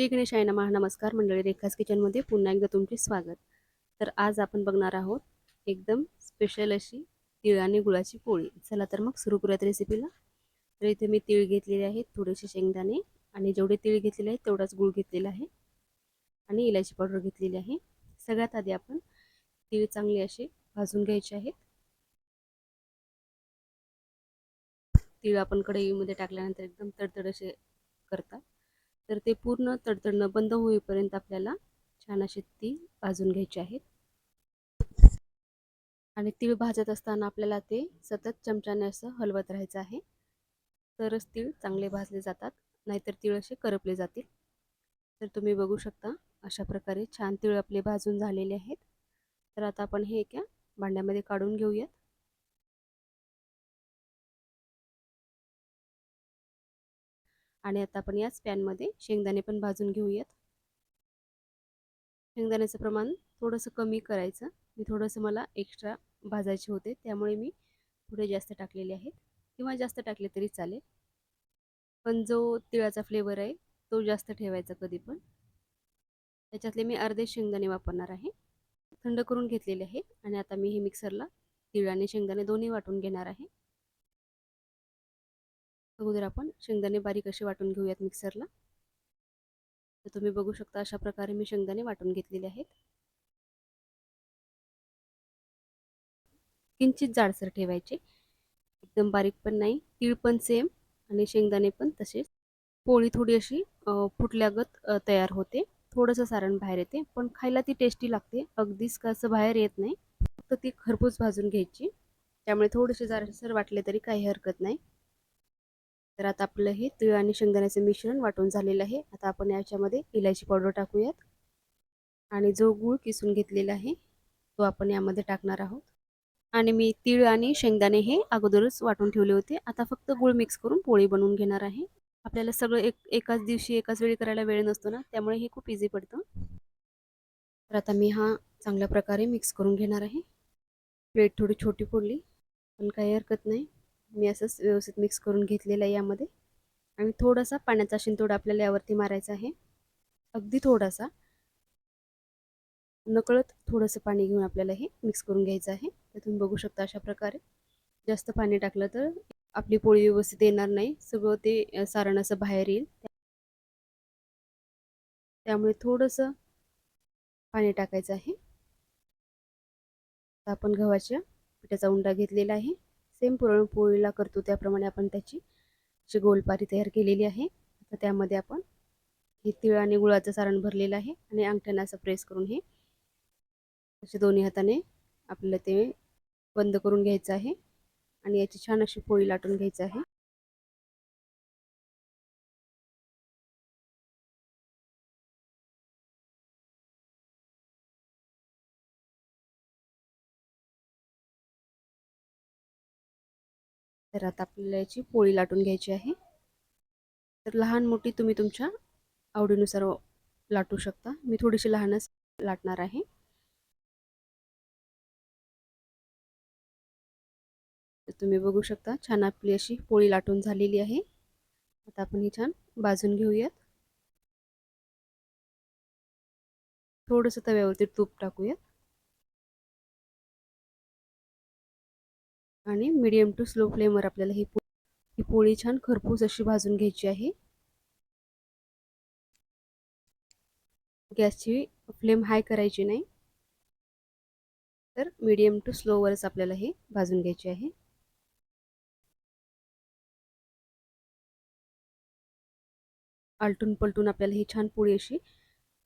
श्री गणेश आहे नमस्कार मंडळी रेखास किचनमध्ये पुन्हा एकदा तुमचे स्वागत. तर आज आपण बघणार आहोत एकदम स्पेशल अशी तिळ आणि गुळाची पोळी. चला तर मग सुरू करूयात रेसिपीला तर इथे मी तीळ घेतलेले आहेत थोडेसे शेंगदाणे आणि जेवढे तीळ घेतलेले आहेत तेवढाच गुळ घेतलेला आहे आणि इलायची पावडर घेतलेली आहे. सगळ्यात आधी आपण तीळ चांगले असे भाजून घ्यायचे आहेत. तीळ आपण कढईमध्ये टाकल्यानंतर एकदम तडतड असे करतात तर ते पूर्ण तडतडणं बंद होईपर्यंत आपल्याला छान असे ती भाजून घ्यायचे आहेत आणि तीळ भाजत असताना आपल्याला ते सतत चमच्याने असं हलवत राहायचं आहे. तरच तीळ चांगले भाजले जातात नाहीतर तीळ असे करपले जातील. तर तुम्ही बघू शकता अशा प्रकारे छान तीळ आपले भाजून झालेले आहेत. तर आता आपण हे एका भांड्यामध्ये काढून घेऊयात. आणि आता आपण याच पॅनमध्ये शेंगदाणे पण भाजून घेऊयात. शेंगदाण्याचं प्रमाण थोडंसं कमी करायचं. मी थोडंसं मला एक्स्ट्रा भाजायचे होते त्यामुळे मी थोडे जास्त टाकलेले आहेत. किंवा जास्त टाकले तरी चालेल. पण जो तिळाचा फ्लेवर आहे तो जास्त ठेवायचा कधी पण. त्याच्यातले मी अर्धे शेंगदाणे वापरणार आहे. थंड करून घेतलेले आहेत आणि आता मी हे मिक्सरला तिळ आणि शेंगदाणे दोन्ही वाटून घेणार आहे. अगोदर आपण शेंगदाणे बारीक असे वाटून घेऊयात मिक्सरला. तर तुम्ही बघू शकता अशा प्रकारे मी शेंगदाणे वाटून घेतलेले आहेत. किंचित जाडसर ठेवायचे. एकदम बारीक पण नाही तीळ पण सेम आणि शेंगदाणे पण तसेच. पोळी थोडी अशी फुटल्यागत तयार होते. थोडंसं सारण बाहेर येते पण खायला ती टेस्टी लागते. अगदीच कसं बाहेर येत नाही. फक्त ती खरपूस भाजून घ्यायची. त्यामुळे थोडेसे जाडसर वाटले तरी काही हरकत नाही. तर आता आपलं हे तिळ आणि शेंगदाण्याचं मिश्रण वाटून झालेलं आहे. आता आपण याच्यामध्ये इलायची पावडर टाकूयात. आणि जो गूळ किसून घेतलेला आहे तो आपण यामध्ये टाकणार आहोत. आणि मी तीळ आणि शेंगदाणे हे अगोदरच वाटून ठेवले होते. आता फक्त गूळ मिक्स करून पोळी बनवून घेणार आहे. आपल्याला सगळं एक एकाच दिवशी एकाच वेळी करायला वेळ नसतो ना त्यामुळे हे खूप इझी पडतं. तर आता मी हा चांगल्या प्रकारे मिक्स करून घेणार आहे. प्लेट थोडी छोटी पडली पण काही हरकत नाही. मी असंच व्यवस्थित मिक्स करून घेतलेलं आहे यामध्ये. आणि थोडासा पाण्याचा शिंतोडा आपल्याला यावरती मारायचा आहे. अगदी थोडासा. नकळत थोडंसं पाणी घेऊन आपल्याला हे मिक्स करून घ्यायचं आहे. तर तुम्ही बघू शकता अशा प्रकारे. जास्त पाणी टाकलं तर आपली पोळी व्यवस्थित येणार नाही. सगळं ते सारण असं बाहेर येईल. त्यामुळे थोडंसं पाणी टाकायचं आहे. आपण गव्हाच्या पिठाचा उंडा घेतलेला आहे. सेम पुरणपोळीला करतो त्याप्रमाणे आपण त्याची जी गोलपारी तयार केलेली आहे तर त्यामध्ये आपण हे तिळ आणि गुळाचं सारण भरलेलं आहे आणि अंगठ्यानं असं प्रेस करून हे असे दोन्ही हाताने आपल्याला ते बंद करून घ्यायचं आहे आणि याची छान अशी पोळी लाटून घ्यायची आहे. तर आता आपल्याला याची पोळी लाटून घ्यायची आहे. तर लहान मोठी तुम्ही तुमच्या आवडीनुसार लाटू शकता. मी थोडीशी लहानच लाटणार आहे. तुम्ही बघू शकता छान आपली अशी पोळी लाटून झालेली आहे. आता आपण ही छान भाजून घेऊयात. थोडंसं तव्यावरती तूप टाकूयात. आणि मिडियम टू स्लो फ्लेमवर आपल्याला ही ही पोळी छान खरपूस अशी भाजून घ्यायची आहे. गॅसची फ्लेम हाय करायची नाही. तर मीडियम टू स्लोवरच आपल्याला हे भाजून घ्यायची आहे. आलटून पलटून आपल्याला ही छान पोळी अशी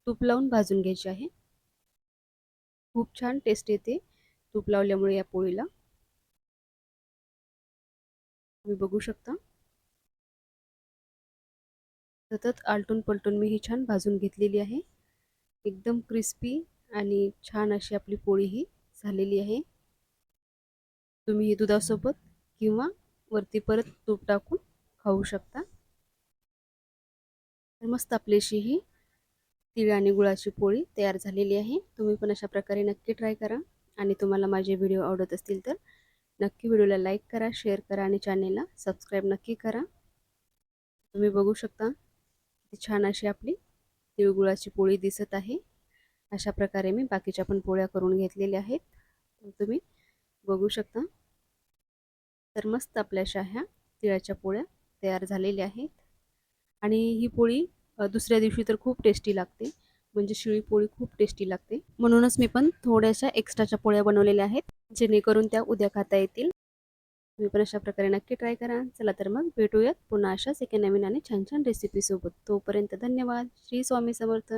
तूप लावून भाजून घ्यायची आहे. खूप छान टेस्ट येते तूप लावल्यामुळे या पोळीला. तुम्ही बघू शकता. सतत आलटून पलटून मी ही छान भाजून घेतलेली आहे. एकदम क्रिस्पी आणि छान अशी आपली पोळी ही झालेली आहे. तुम्ही ही दुधासोबत किंवा वरती परत तूप टाकून खाऊ शकता. तर मस्त आपलीशी ही तिळ आणि गुळाची पोळी तयार झालेली आहे. तुम्ही पण अशा प्रकारे नक्की ट्राय करा. आणि तुम्हाला माझे व्हिडिओ आवडत असतील तर नक्की व्हिडिओला लाईक करा शेअर करा आणि चॅनेलला सबस्क्राईब नक्की करा. तुम्ही बघू शकता किती छान अशी आपली तिळगुळाची पोळी दिसत आहे. अशा प्रकारे मी बाकीच्या पण पोळ्या करून घेतलेल्या आहेत. तुम्ही बघू शकता. तर मस्त आपल्याशा ह्या तिळाच्या पोळ्या तयार झालेल्या आहेत. आणि ही पोळी दुसऱ्या दिवशी तर खूप टेस्टी लागते. म्हणजे शिळी पोळी खूप टेस्टी लागते. म्हणूनच मी पण थोड्याशा एक्स्ट्राच्या पोळ्या बनवलेल्या आहेत जेणेकरून त्या उद्या खाता येतील. तुम्ही पण अशा प्रकारे नक्की ट्राय करा. चला तर मग भेटूयात पुन्हा अशाच एका नवीन आणि छान छान रेसिपीसोबत तोपर्यंत धन्यवाद. श्री स्वामी समर्थ.